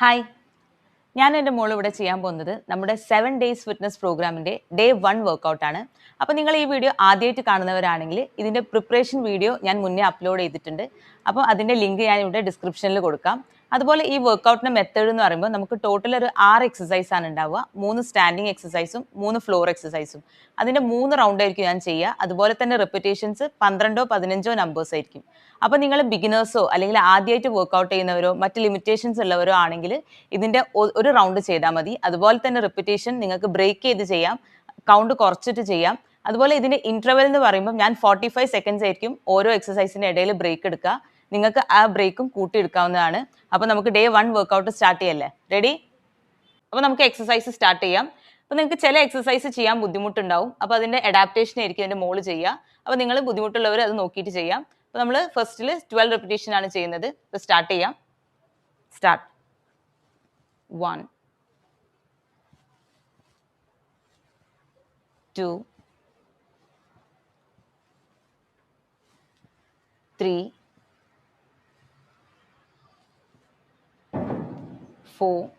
Hi ഞാൻ എന്റെ മോൾ ഇവിടെ ചെയ്യാൻ പോകുന്നത് നമ്മുടെ സെവൻ ഡേയ്സ് ഫിറ്റ്നസ് പ്രോഗ്രാമിന്റെ ഡേ വൺ വർക്കൗട്ടാണ് അപ്പോൾ നിങ്ങൾ ഈ വീഡിയോ ആദ്യമായിട്ട് കാണുന്നവരാണെങ്കിൽ ഇതിന്റെ പ്രിപ്പറേഷൻ വീഡിയോ ഞാൻ മുന്നേ അപ്ലോഡ് ചെയ്തിട്ടുണ്ട്. അപ്പോൾ അതിന്റെ ലിങ്ക് ഞാൻ ഇവിടെ ഡിസ്ക്രിപ്ഷനിൽ കൊടുക്കാം. അതുപോലെ ഈ വർക്കൗട്ടിന്റെ മെത്തേഡ് എന്ന് പറയുമ്പോൾ നമുക്ക് ടോട്ടൽ ഒരു ആറ് എക്സസൈസ് ആണ് ഉണ്ടാവുക. മൂന്ന് സ്റ്റാൻഡിങ് എക്സസൈസും മൂന്ന് ഫ്ലോർ എക്സസൈസും അതിന്റെ മൂന്ന് റൗണ്ട് ആയിരിക്കും ഞാൻ ചെയ്യുക. അതുപോലെ തന്നെ റെപ്പിറ്റേഷൻസ് പന്ത്രണ്ടോ പതിനഞ്ചോ നമ്പേഴ്സ് ആയിരിക്കും. അപ്പോൾ നിങ്ങൾ ബിഗിനേഴ്സോ അല്ലെങ്കിൽ ആദ്യമായിട്ട് വർക്കൗട്ട് ചെയ്യുന്നവരോ മറ്റ് ലിമിറ്റേഷൻസ് ഉള്ളവരോ ആണെങ്കിൽ ഇതിന്റെ ഒരു റൗണ്ട് ചെയ്താൽ മതി. അതുപോലെ തന്നെ റെപ്പിറ്റേഷൻ നിങ്ങൾക്ക് ബ്രേക്ക് ചെയ്ത് ചെയ്യാം. കൗണ്ട് കുറച്ചിട്ട് ചെയ്യാം. അതുപോലെ ഇതിന്റെ ഇന്റർവെൽ എന്ന് പറയുമ്പോൾ ഞാൻ ഫോർട്ടി ഫൈവ് സെക്കൻഡ്സ് ആയിരിക്കും ഓരോ എക്സസൈസിന്റെ ഇടയിൽ ബ്രേക്ക് എടുക്കുക. നിങ്ങൾക്ക് ആ ബ്രേക്കും കൂട്ടിയെടുക്കാവുന്നതാണ്. അപ്പോൾ നമുക്ക് ഡേ വൺ വർക്കൗട്ട് സ്റ്റാർട്ട് ചെയ്യല്ലേ? റെഡി അപ്പോൾ നമുക്ക് എക്സസൈസ് സ്റ്റാർട്ട് ചെയ്യാം. അപ്പോൾ നിങ്ങൾക്ക് ചില എക്സസൈസ് ചെയ്യാൻ ബുദ്ധിമുട്ടുണ്ടാവും. അപ്പോൾ അതിന്റെ അഡാപ്റ്റേഷൻ ആയിരിക്കും അതിന്റെ മോൾ ചെയ്യുക. അപ്പോൾ നിങ്ങൾ ബുദ്ധിമുട്ടുള്ളവർ അത് നോക്കിയിട്ട് ചെയ്യാം. അപ്പോൾ നമ്മൾ ഫസ്റ്റിൽ ട്വൽവ് റെപ്പിറ്റേഷൻ ആണ് ചെയ്യുന്നത്. അപ്പോൾ സ്റ്റാർട്ട് ചെയ്യാം. Start one two three four,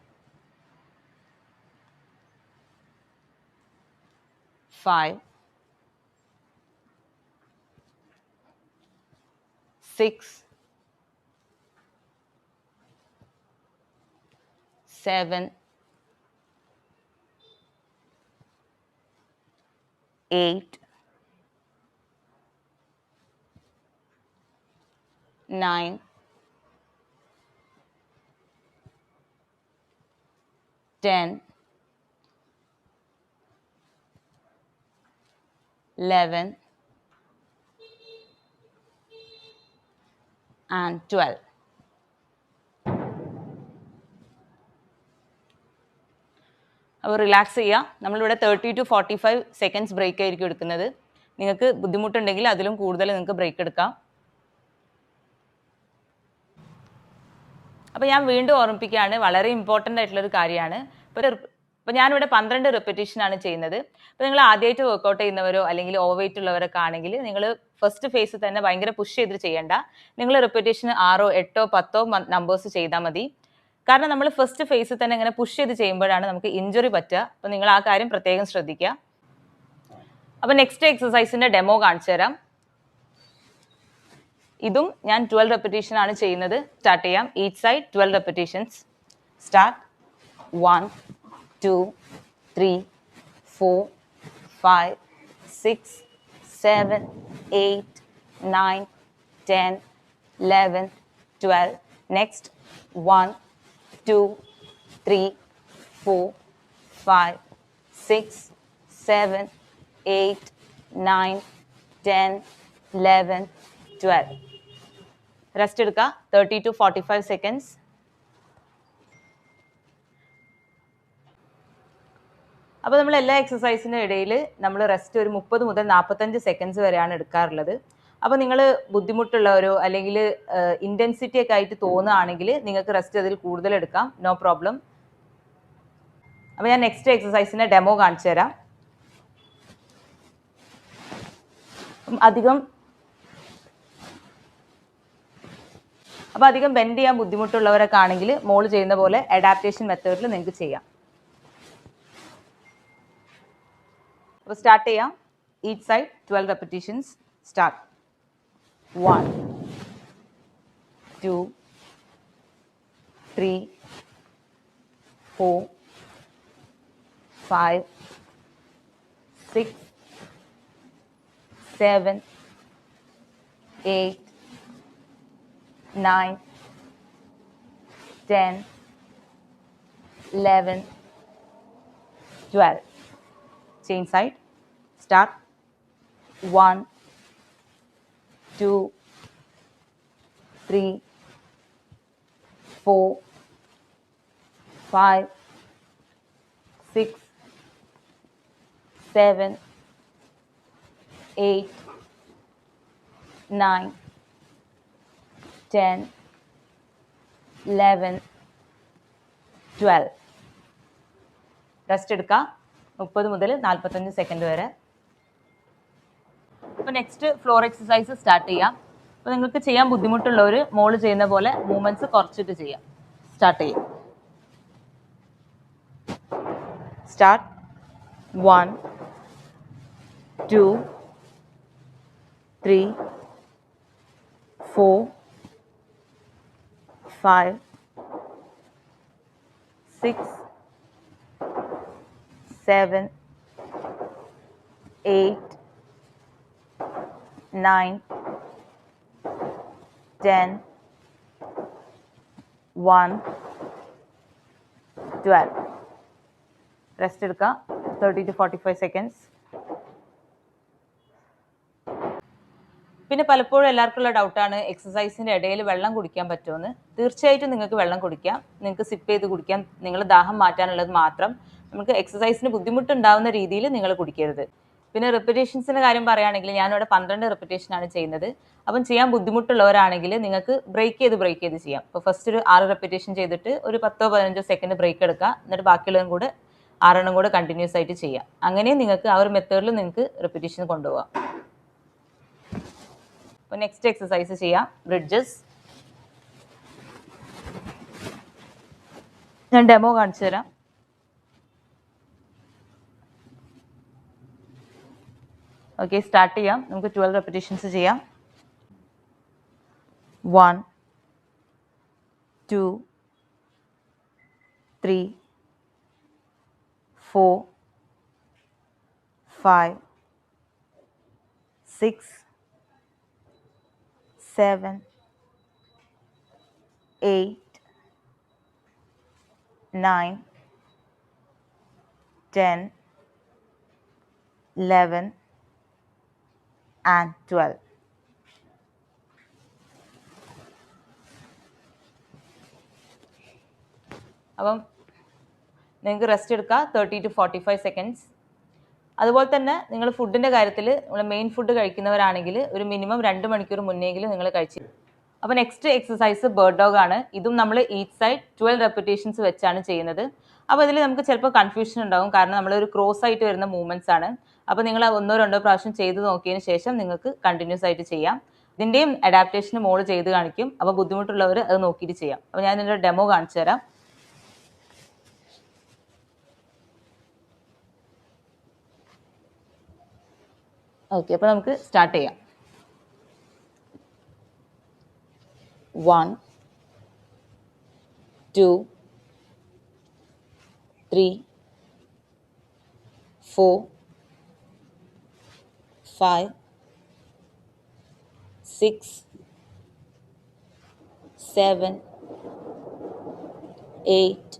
five, six, seven, eight, nine, ten, eleven, and twelve. അപ്പോൾ റിലാക്സ് ചെയ്യുക നമ്മളിവിടെ thirty to forty five seconds break ആയിരിക്കും എടുക്കുന്നത്. നിങ്ങൾക്ക് ബുദ്ധിമുട്ടുണ്ടെങ്കിൽ അതിലും കൂടുതൽ നിങ്ങൾക്ക് ബ്രേക്ക് എടുക്കാം. അപ്പോൾ ഞാൻ വീണ്ടും ഓർമ്മിപ്പിക്കുകയാണ് വളരെ ഇമ്പോർട്ടന്റ് ആയിട്ടുള്ളൊരു കാര്യമാണ്. ഇപ്പോൾ ഇപ്പോൾ ഞാനിവിടെ പന്ത്രണ്ട് ആണ് ചെയ്യുന്നത്. അപ്പോൾ നിങ്ങൾ ആദ്യമായിട്ട് വർക്കൗട്ട് ചെയ്യുന്നവരോ അല്ലെങ്കിൽ ഓവർ വെയിറ്റ് ഉള്ളവരൊക്കെ ആണെങ്കിൽ നിങ്ങൾ ഫസ്റ്റ് ഫേസ് തന്നെ ഭയങ്കര പുഷ് ചെയ്ത് ചെയ്യേണ്ട. നിങ്ങൾ റെപ്പിറ്റേഷൻ ആറോ എട്ടോ പത്തോ നമ്പേഴ്സ് ചെയ്താൽ മതി. കാരണം നമ്മൾ ഫസ്റ്റ് ഫേസ് തന്നെ ഇങ്ങനെ പുഷ് ചെയ്ത് ചെയ്യുമ്പോഴാണ് നമുക്ക് ഇഞ്ചുറി പറ്റുക. അപ്പോൾ നിങ്ങൾ ആ കാര്യം പ്രത്യേകം ശ്രദ്ധിക്കുക. അപ്പോൾ നെക്സ്റ്റ് എക്സസൈസിന്റെ ഡെമോ കാണിച്ചു തരാം ഇതും ഞാൻ ട്വൽവ് റെപ്പറ്റീഷൻ ആണ് ചെയ്യുന്നത്. സ്റ്റാർട്ട് ചെയ്യാം. Each side twelve repetitions start one two three four five six seven eight nine ten eleven twelve next one two three four five six seven eight nine ten eleven twelve rest എടുക്കുക thirty to forty five seconds അപ്പോൾ നമ്മൾ എല്ലാ എക്സസൈസിന്റെ ഇടയിൽ നമ്മൾ rest ഒരു മുപ്പത് മുതൽ നാൽപ്പത്തഞ്ച് സെക്കൻഡ്സ് വരെയാണ് എടുക്കാറുള്ളത്. അപ്പോൾ നിങ്ങൾ ബുദ്ധിമുട്ടുള്ളവരോ അല്ലെങ്കിൽ ഇന്റൻസിറ്റി ഒക്കെ ആയിട്ട് തോന്നുകയാണെങ്കിൽ നിങ്ങൾക്ക് റെസ്റ്റ് അതിൽ കൂടുതൽ എടുക്കാം. നോ പ്രോബ്ലം അപ്പോൾ ഞാൻ നെക്സ്റ്റ് എക്സസൈസിന്റെ ഡെമോ കാണിച്ചു തരാം അധികം അപ്പോൾ അധികം ബെൻഡ് ചെയ്യാൻ ബുദ്ധിമുട്ടുള്ളവരൊക്കെ ആണെങ്കിൽ മോൾ ചെയ്യുന്ന പോലെ അഡാപ്റ്റേഷൻ മെത്തേഡിൽ നിങ്ങൾക്ക് ചെയ്യാം. അപ്പോൾ സ്റ്റാർട്ട് ചെയ്യാം. Each side twelve repetitions start one two three four five six seven eight 9, 10, 11, 12. Chain side. Start. 1, 2, 3, 4, 5, 6, 7, 8, 9, ten eleven twelve rest എടുക്കുക മുപ്പത് മുതൽ നാൽപ്പത്തഞ്ച് സെക്കൻഡ് വരെ. അപ്പോൾ നെക്സ്റ്റ് ഫ്ലോർ എക്സസൈസ് സ്റ്റാർട്ട് ചെയ്യാം. അപ്പോൾ നിങ്ങൾക്ക് ചെയ്യാൻ ബുദ്ധിമുട്ടുള്ളവർ മോൾ ചെയ്യുന്ന പോലെ മൂവ്മെന്റ്സ് കുറച്ചിട്ട് ചെയ്യാം. സ്റ്റാർട്ട് ചെയ്യാം. Start one two three four five six seven eight nine ten one twelve rest എടുക്കുക thirty to forty five seconds പിന്നെ പലപ്പോഴും എല്ലാവർക്കുള്ള ഡൗട്ടാണ് എക്സസൈസിന്റെ ഇടയിൽ വെള്ളം കുടിക്കാൻ പറ്റുമെന്ന്. തീർച്ചയായിട്ടും നിങ്ങൾക്ക് വെള്ളം കുടിക്കാം. നിങ്ങൾക്ക് സിപ്പ് ചെയ്ത് കുടിക്കാൻ നിങ്ങൾ ദാഹം മാറ്റാനുള്ളത് മാത്രം. നമുക്ക് എക്സസൈസിന് ബുദ്ധിമുട്ടുണ്ടാവുന്ന രീതിയിൽ നിങ്ങൾ കുടിക്കരുത്. പിന്നെ റെപ്പിറ്റേഷൻസിന്റെ കാര്യം പറയുകയാണെങ്കിൽ ഞാനിവിടെ പന്ത്രണ്ട് റെപ്പിറ്റേഷനാണ് ചെയ്യുന്നത്. അപ്പം ചെയ്യാൻ ബുദ്ധിമുട്ടുള്ളവരാണെങ്കിൽ നിങ്ങൾക്ക് ബ്രേക്ക് ചെയ്ത് ബ്രേക്ക് ചെയ്ത് ചെയ്യാം. ഇപ്പോൾ ഫസ്റ്റ് ഒരു ആറ് റെപ്പിറ്റേഷൻ ചെയ്തിട്ട് ഒരു പത്തോ പതിനഞ്ചോ സെക്കൻഡ് ബ്രേക്ക് എടുക്കുക. എന്നിട്ട് ബാക്കിയുള്ളതും കൂടെ ആറെണ്ണം കൂടെ കണ്ടിന്യൂസ് ആയിട്ട് ചെയ്യാം. അങ്ങനെ നിങ്ങൾക്ക് ആ ഒരു മെത്തേഡിൽ നിങ്ങൾക്ക് റെപ്പിറ്റേഷൻ കൊണ്ടുപോകാം. അപ്പോൾ നെക്സ്റ്റ് എക്സസൈസ് ചെയ്യാം ബ്രിഡ്ജസ് ഞാൻ ഡെമോ കാണിച്ചു തരാം ഓക്കെ സ്റ്റാർട്ട് ചെയ്യാം നമുക്ക് ട്വൽവ് റെപ്പിറ്റേഷൻസ് ചെയ്യാം one two three four five six seven, eight, nine, ten, eleven, and twelve. അപ്പം നിങ്ങൾക്ക് റെസ്റ്റ് എടുക്കാം thirty to forty five seconds അതുപോലെ തന്നെ നിങ്ങൾ ഫുഡിന്റെ കാര്യത്തിൽ നമ്മൾ മെയിൻ ഫുഡ് കഴിക്കുന്നവരാണെങ്കിൽ ഒരു മിനിമം രണ്ട് മണിക്കൂർ മുന്നേങ്കിലും നിങ്ങൾ കഴിച്ചു അപ്പോൾ നെക്സ്റ്റ് എക്സസൈസ് ബേർഡ് ഡോഗ് ആണ്. ഇതും നമ്മൾ ഈച്ച് സൈഡ് ട്വൽവ് റെപ്പിറ്റേഷൻസ് വെച്ചാണ് ചെയ്യുന്നത്. അപ്പോൾ ഇതിൽ നമുക്ക് ചിലപ്പോൾ കൺഫ്യൂഷൻ ഉണ്ടാകും കാരണം നമ്മളൊരു ക്രോസ് ആയിട്ട് വരുന്ന മൂവ്മെന്റ്സ് ആണ്. അപ്പോൾ നിങ്ങൾ ഒന്നോ രണ്ടോ പ്രാവശ്യം ചെയ്ത് നോക്കിയതിന് ശേഷം നിങ്ങൾക്ക് കണ്ടിന്യൂസ് ആയിട്ട് ചെയ്യാം. ഇതിന്റെയും അഡാപ്റ്റേഷൻ മോൾ ചെയ്ത് കാണിക്കും. അപ്പോൾ ബുദ്ധിമുട്ടുള്ളവർ അത് നോക്കിയിട്ട് ചെയ്യാം. അപ്പോൾ ഞാൻ ഇതിന്റെ ഡെമോ കാണിച്ചു തരാം ഓക്കെ അപ്പോൾ നമുക്ക് സ്റ്റാർട്ട് ചെയ്യാം one two three four five six seven eight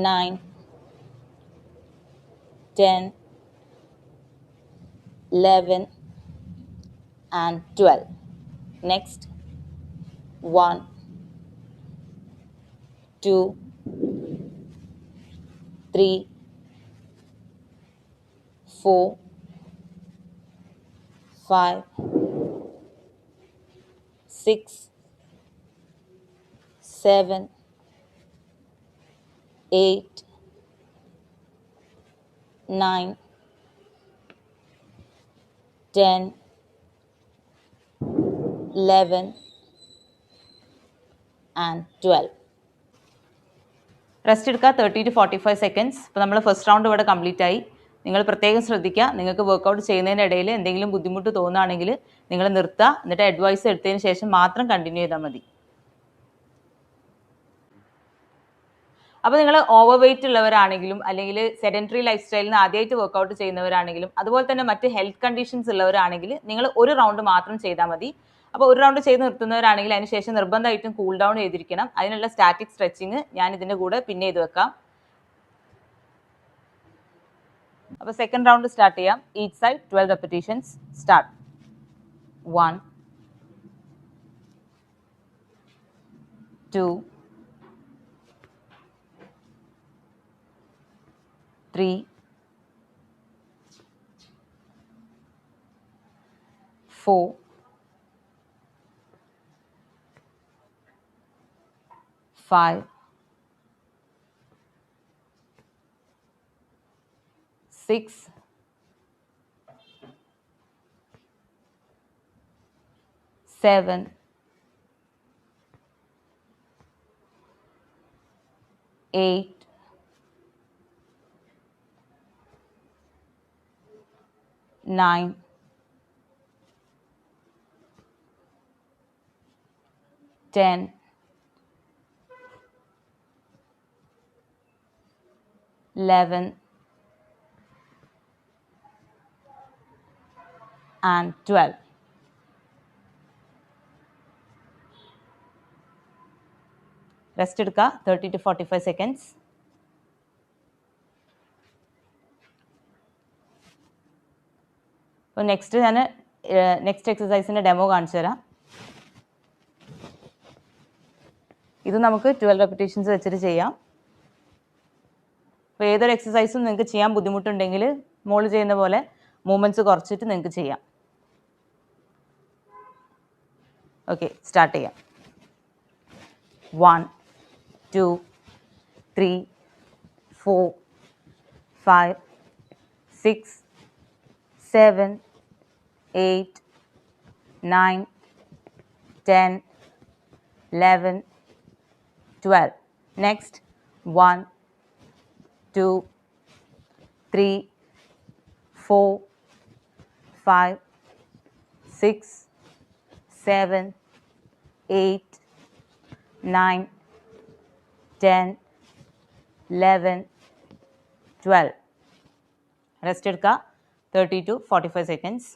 nine ten 11 and 12. Next, 1, 2, 3, 4, 5, 6, 7, 8, 9, 10, 11 and 12. Rest എടുക്കുക thirty to forty five seconds ഇപ്പോൾ നമ്മൾ ഫസ്റ്റ് റൗണ്ട് ഇവിടെ കംപ്ലീറ്റ് ആയി. നിങ്ങൾ പ്രത്യേകം ശ്രദ്ധിക്കുക നിങ്ങൾക്ക് വർക്കൗട്ട് ചെയ്യുന്നതിന്റെ ഇടയിൽ എന്തെങ്കിലും ബുദ്ധിമുട്ട് തോന്നുകയാണെങ്കിൽ നിങ്ങൾ നിർത്തുക എന്നിട്ട് അഡ്വൈസ് എടുത്തതിന് ശേഷം മാത്രം കണ്ടിന്യൂ ചെയ്താൽ മതി. അപ്പോൾ നിങ്ങൾ ഓവർ വെയിറ്റ് ഉള്ളവരാണെങ്കിലും അല്ലെങ്കിൽ സെഡന്ററി ലൈഫ് സ്റ്റൈലിന് ആദ്യമായിട്ട് വർക്കൗട്ട് ചെയ്യുന്നവരാണെങ്കിലും അതുപോലെ തന്നെ മറ്റ് ഹെൽത്ത് കണ്ടീഷൻസ് ഉള്ളവരാണെങ്കിൽ നിങ്ങൾ ഒരു റൗണ്ട് മാത്രം ചെയ്താൽ മതി. അപ്പോൾ ഒരു റൗണ്ട് ചെയ്ത് നിർത്തുന്നവരാണെങ്കിൽ അതിനുശേഷം നിർബന്ധമായിട്ടും കൂൾ ഡൗൺ ചെയ്തിരിക്കണം. അതിനുള്ള സ്റ്റാറ്റിക് സ്ട്രെച്ചിങ് ഞാൻ ഇതിന്റെ കൂടെ പിന്നെ ചെയ്ത് വെക്കാം. അപ്പോൾ സെക്കൻഡ് റൗണ്ട് സ്റ്റാർട്ട് ചെയ്യാം. Each side twelve repetitions start one two 3, 4, 5, 6, 7, 8, nine, ten, eleven, and twelve. Rest എടുക്കുക thirty to forty five seconds അപ്പോൾ നെക്സ്റ്റ് ഞാൻ നെക്സ്റ്റ് എക്സസൈസിന്റെ ഡെമോ കാണിച്ചു തരാം. ഇത് നമുക്ക് ട്വൽവ് റെപ്പിറ്റേഷൻസ് വെച്ചിട്ട് ചെയ്യാം. അപ്പോൾ ഏതൊരു എക്സസൈസും നിങ്ങൾക്ക് ചെയ്യാൻ ബുദ്ധിമുട്ടുണ്ടെങ്കിൽ മോൾ ചെയ്യുന്ന പോലെ മൂവ്മെന്റ്സ് കുറച്ചിട്ട് നിങ്ങൾക്ക് ചെയ്യാം. ഓക്കെ സ്റ്റാർട്ട് ചെയ്യാം. One two three four five six 7, 8, 9, 10, 11, 12. Next, 1, 2, 3, 4, 5, 6, 7, 8, 9, 10, 11, 12. Rested ka thirty to forty five seconds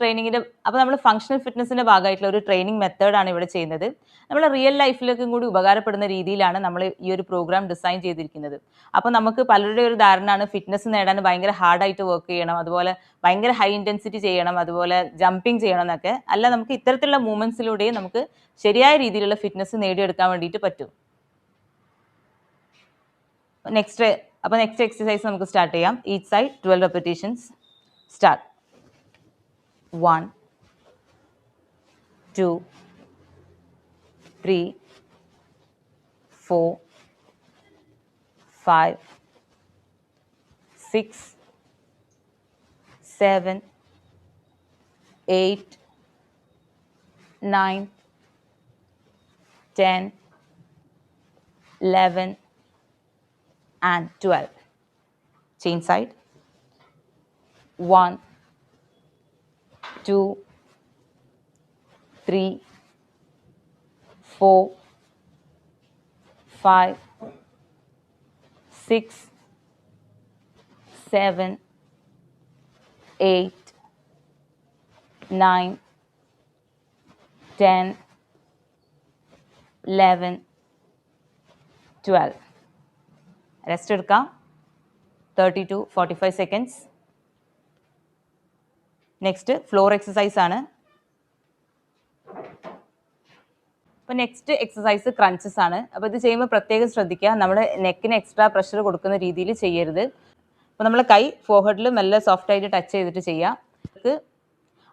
ട്രെയിനിങ്ങിന്റെ അപ്പോൾ നമ്മൾ ഫങ്ഷണൽ ഫിറ്റ്നസിന്റെ ഭാഗമായിട്ടുള്ള ഒരു ട്രെയിനിങ് മെത്തേഡാണ് ഇവിടെ ചെയ്യുന്നത്. നമ്മൾ റിയൽ ലൈഫിലേക്കും കൂടി ഉപകാരപ്പെടുന്ന രീതിയിലാണ് നമ്മൾ ഈ ഒരു പ്രോഗ്രാം ഡിസൈൻ ചെയ്തിരിക്കുന്നത്. അപ്പോൾ നമുക്ക് പലരുടെ ഒരു ധാരണയാണ് ഫിറ്റ്നസ് നേടാൻ ഭയങ്കര ഹാർഡായിട്ട് വർക്ക് ചെയ്യണം അതുപോലെ ഭയങ്കര ഹൈ ഇന്റൻസിറ്റി ചെയ്യണം അതുപോലെ ജമ്പിങ് ചെയ്യണം എന്നൊക്കെ. അല്ല നമുക്ക് ഇത്തരത്തിലുള്ള മൂവ്മെന്റ്സിലൂടെയും നമുക്ക് ശരിയായ രീതിയിലുള്ള ഫിറ്റ്നസ് നേടിയെടുക്കാൻ വേണ്ടിയിട്ട് പറ്റും. നെക്സ്റ്റ് അപ്പോൾ നെക്സ്റ്റ് എക്സസൈസ് നമുക്ക് സ്റ്റാർട്ട് ചെയ്യാം each side twelve repetitions start one two three four five six seven eight nine ten eleven and 12. Chain side. 1, 2, 3, 4, 5, 6, 7, 8, 9, 10, 11, 12. Rest എടുക്കാം. Thirty to forty five seconds next floor exercise ആണ്. അപ്പോൾ next exercise crunches ആണ്. അപ്പോൾ ഇത് ചെയ്യുമ്പോൾ പ്രത്യേകം ശ്രദ്ധിക്കുക. നമ്മൾ നെക്കിന് എക്സ്ട്രാ പ്രഷർ കൊടുക്കുന്ന രീതിയിൽ ചെയ്യരുത്. അപ്പോൾ നമ്മൾ കൈ ഫോർഹെഡിൽ നല്ല സോഫ്റ്റ് ആയിട്ട് ടച്ച് ചെയ്തിട്ട് ചെയ്യുക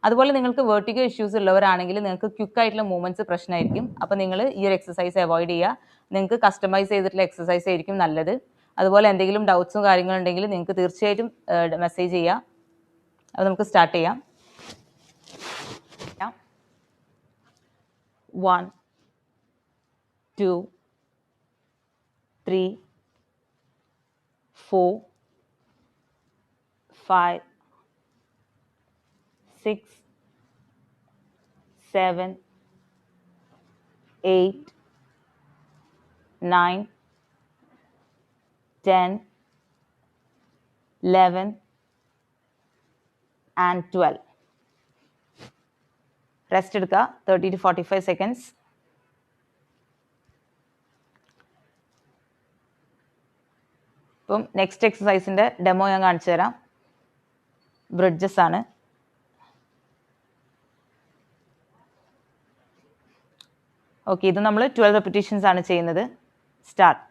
അതുപോലെ നിങ്ങൾക്ക് വേർട്ടിക്കോ ഇഷ്യൂസ് ഉള്ളവരാണെങ്കിൽ നിങ്ങൾക്ക് ക്വിക്ക് ആയിട്ടുള്ള മൂവ്മെന്റ്സ് പ്രശ്നമായിരിക്കും അപ്പോൾ നിങ്ങൾ ഈ ഒരു എക്സസൈസ് അവോയ്ഡ് ചെയ്യുക. നിങ്ങൾക്ക് കസ്റ്റമൈസ് ചെയ്തിട്ടുള്ള എക്സസൈസ് ആയിരിക്കും നല്ലത്. അതുപോലെ എന്തെങ്കിലും ഡൗട്ട്സും കാര്യങ്ങളുണ്ടെങ്കിൽ നിങ്ങൾക്ക് തീർച്ചയായിട്ടും മെസ്സേജ് ചെയ്യാം. അപ്പോൾ നമുക്ക് സ്റ്റാർട്ട് ചെയ്യാം. One two three four five six seven eight nine 10, 11, and 12. Rest എടുക്കുക thirty to forty five seconds ഇപ്പം നെക്സ്റ്റ് എക്സസൈസിന്റെ ഡെമോ ഞാൻ കാണിച്ചു തരാം. ബ്രിഡ്ജസ് ആണ്. ഓക്കെ ഇത് നമ്മൾ ട്വൽവ് റെപ്പിറ്റേഷൻസ് ആണ് ചെയ്യുന്നത്. Start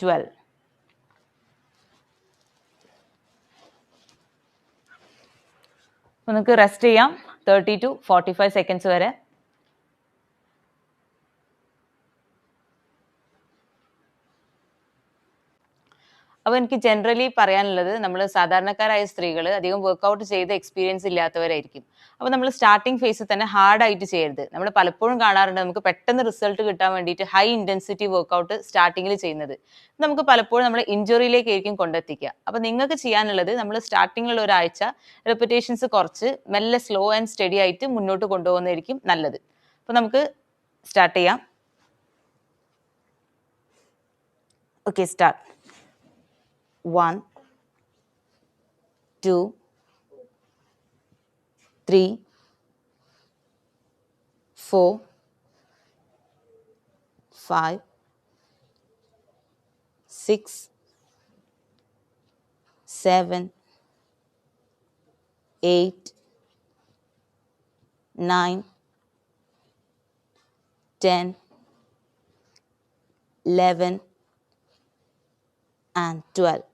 Twelve അപ്പോൾ നിങ്ങൾക്ക് റെസ്റ്റ് ചെയ്യാം. Thirty to forty five seconds വരെ. അപ്പോൾ എനിക്ക് ജനറലി പറയാനുള്ളത് നമ്മൾ സാധാരണക്കാരായ സ്ത്രീകൾ അധികം വർക്കൗട്ട് ചെയ്ത എക്സ്പീരിയൻസ് ഇല്ലാത്തവരായിരിക്കും. അപ്പോൾ നമ്മൾ സ്റ്റാർട്ടിംഗ് ഫേസിൽ തന്നെ ഹാർഡായിട്ട് ചെയ്യരുത്. നമ്മൾ പലപ്പോഴും കാണാറുണ്ട് നമുക്ക് പെട്ടെന്ന് റിസൾട്ട് കിട്ടാൻ വേണ്ടിയിട്ട് ഹൈ ഇന്റൻസിറ്റി വർക്കൗട്ട് സ്റ്റാർട്ടിങ്ങിൽ ചെയ്യുന്നത്. നമുക്ക് പലപ്പോഴും നമ്മൾ ഇഞ്ചുറിയിലേക്കായിരിക്കും കൊണ്ടെത്തിക്കുക. അപ്പോൾ നിങ്ങൾക്ക് ചെയ്യാനുള്ളത് നമ്മൾ സ്റ്റാർട്ടിങ്ങിലുള്ള ഒരാഴ്ച റെപ്പിറ്റേഷൻസ് കുറച്ച് മെല്ലെ സ്ലോ ആൻഡ് സ്റ്റഡി ആയിട്ട് മുന്നോട്ട് കൊണ്ടുപോകുന്നതായിരിക്കും നല്ലത്. അപ്പോൾ നമുക്ക് സ്റ്റാർട്ട് ചെയ്യാം. Okay start 1, 2, 3, 4, 5, 6, 7, 8, 9, 10, 11, and 12.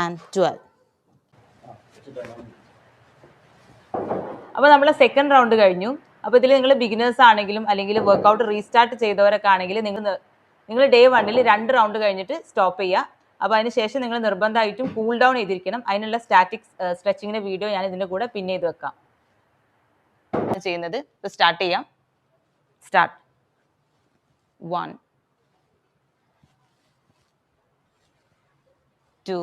and 12. അപ്പോൾ നമ്മൾ സെക്കൻഡ് റൗണ്ട് കഴിഞ്ഞു. അപ്പോൾ ഇതിൽ നിങ്ങൾ ബിഗിനേഴ്സ് ആണെങ്കിലും അല്ലെങ്കിൽ വർക്കൗട്ട് റീസ്റ്റാർട്ട് ചെയ്തവരൊക്കെ ആണെങ്കിൽ നിങ്ങൾ നിങ്ങൾ ഡേ വണ്ണിൽ രണ്ട് റൗണ്ട് കഴിഞ്ഞിട്ട് സ്റ്റോപ്പ് ചെയ്യുക അപ്പോൾ അതിന് ശേഷം നിങ്ങൾ നിർബന്ധമായിട്ടും കൂൾ ഡൗൺ ചെയ്തിരിക്കണം. അതിനുള്ള സ്റ്റാറ്റിക് സ്ട്രെച്ചിങ്ങിന്റെ വീഡിയോ ഞാൻ ഇതിന്റെ കൂടെ പിൻ ചെയ്ത് വെക്കാം. ചെയ്യുന്നത്. ഇപ്പോൾ സ്റ്റാർട്ട് ചെയ്യാം. Start one two,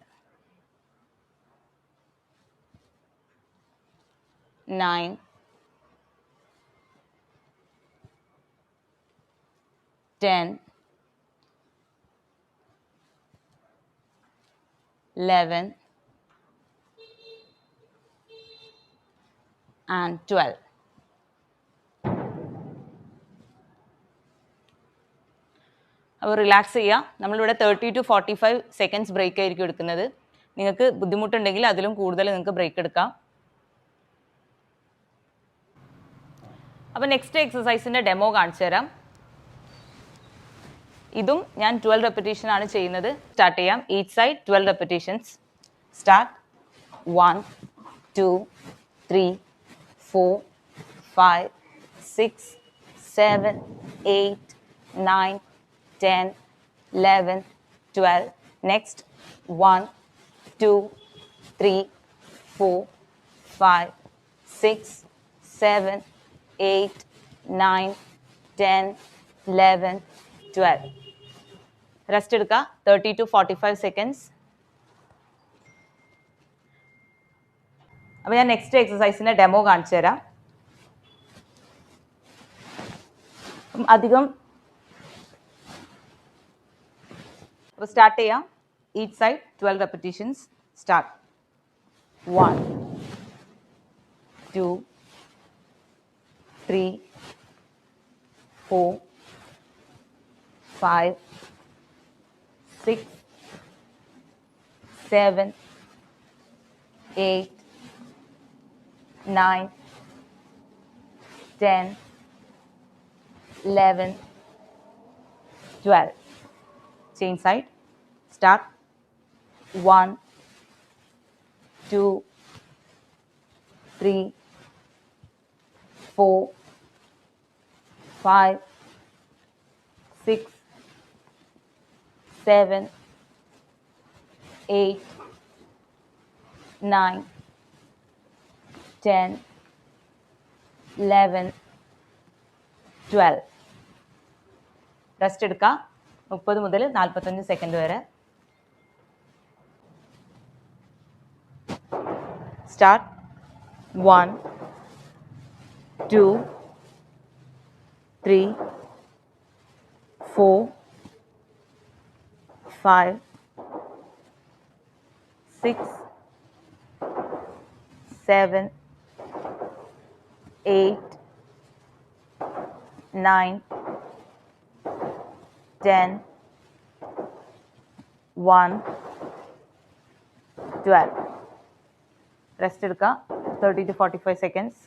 nine, ten, eleven, and twelve. അപ്പോൾ റിലാക്സ് ചെയ്യുക. നമ്മളിവിടെ thirty to forty five seconds break ആയിരിക്കും എടുക്കുന്നത്. നിങ്ങൾക്ക് ബുദ്ധിമുട്ടുണ്ടെങ്കിൽ അതിലും കൂടുതൽ നിങ്ങൾക്ക് ബ്രേക്ക് എടുക്കാം. അപ്പോൾ നെക്സ്റ്റ് എക്സസൈസിന്റെ ഡെമോ കാണിച്ചു തരാം. ഇതും ഞാൻ ട്വൽവ് റെപ്പറ്റീഷൻ ആണ് ചെയ്യുന്നത്. സ്റ്റാർട്ട് ചെയ്യാം. Each side twelve repetitions start one two three four five six seven eight nine 10, 11, 12. Next, 1, 2, 3, 4, 5, 6, 7, 8, 9, 10, 11, 12. Rest എടുക്കുക thirty to forty five seconds അപ്പോൾ ഞാൻ നെക്സ്റ്റ് എക്സസൈസിൻ്റെ ഡെമോ കാണിച്ചു തരാം അധികം അപ്പോൾ സ്റ്റാർട്ട് ചെയ്യാം each side twelve repetitions start one two three, four, five, six, seven, eight, nine, ten, eleven, twelve. Chain side. Start. One, two, three, four, five, six, seven, eight, nine, ten, eleven, twelve rest എടുക്കുക മുപ്പത് മുതൽ നാൽപ്പത്തഞ്ച് second വരെ start one two Three four five, six, seven, eight, nine, ten, one, twelve. Rest എടുക്കുക thirty to forty five seconds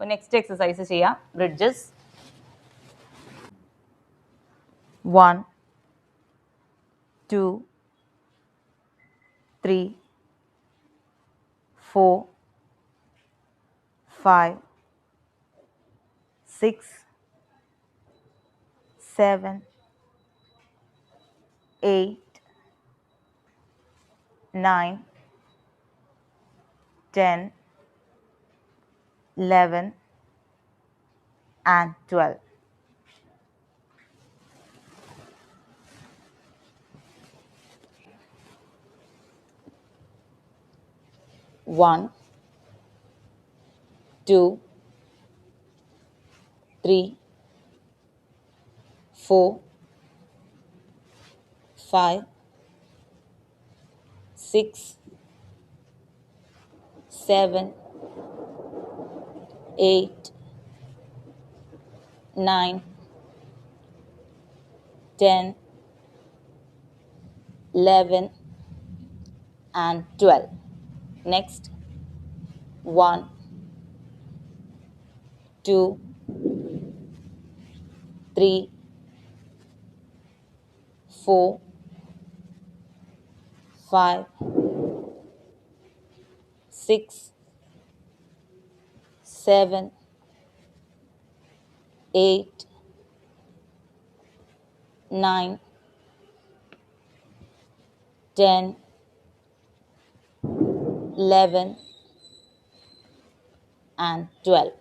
അപ്പോൾ next exercise ചെയ്യാം bridges one two three four five six seven eight nine ten 11 and 12. One, two, three, four, five, six, seven eight, nine, ten, eleven, and twelve. Next, one, two, three, four, five, six, seven, eight, nine, ten. eleven, and twelve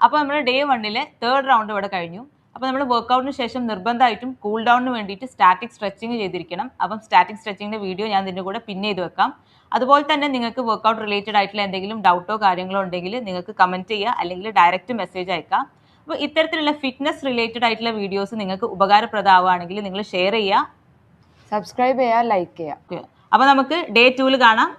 അപ്പോൾ നമ്മൾ day വണ്ണിലെ third round ഇവിടെ കഴിഞ്ഞു. അപ്പോൾ നമ്മൾ വർക്കൗട്ടിന് ശേഷം നിർബന്ധമായിട്ടും cool ഡൗണിന് വേണ്ടിയിട്ട് സ്റ്റാറ്റിക് സ്ട്രെച്ചിങ് ചെയ്തിരിക്കണം. അപ്പം സ്റ്റാറ്റിക് സ്ട്രെച്ചിങ്ങിന്റെ വീഡിയോ ഞാൻ ഇതിന്റെ കൂടെ പിന്നെ ചെയ്ത് വെക്കാം. അതുപോലെ തന്നെ നിങ്ങൾക്ക് വർക്കൗട്ട് റിലേറ്റഡ് ആയിട്ടുള്ള എന്തെങ്കിലും ഡൗട്ടോ കാര്യങ്ങളോ ഉണ്ടെങ്കിൽ നിങ്ങൾക്ക് കമന്റ് ചെയ്യുക അല്ലെങ്കിൽ ഡയറക്റ്റ് മെസ്സേജ് അയക്കാം അപ്പോൾ ഇത്തരത്തിലുള്ള ഫിറ്റ്നസ് റിലേറ്റഡ് ആയിട്ടുള്ള വീഡിയോസ് നിങ്ങൾക്ക് ഉപകാരപ്രദമാവുകയാണെങ്കിൽ നിങ്ങൾ ഷെയർ ചെയ്യുക. സബ്സ്ക്രൈബ് ചെയ്യുക ലൈക്ക് ചെയ്യുക. അപ്പോൾ നമുക്ക് ഡേ ടൂവിൽ കാണാം.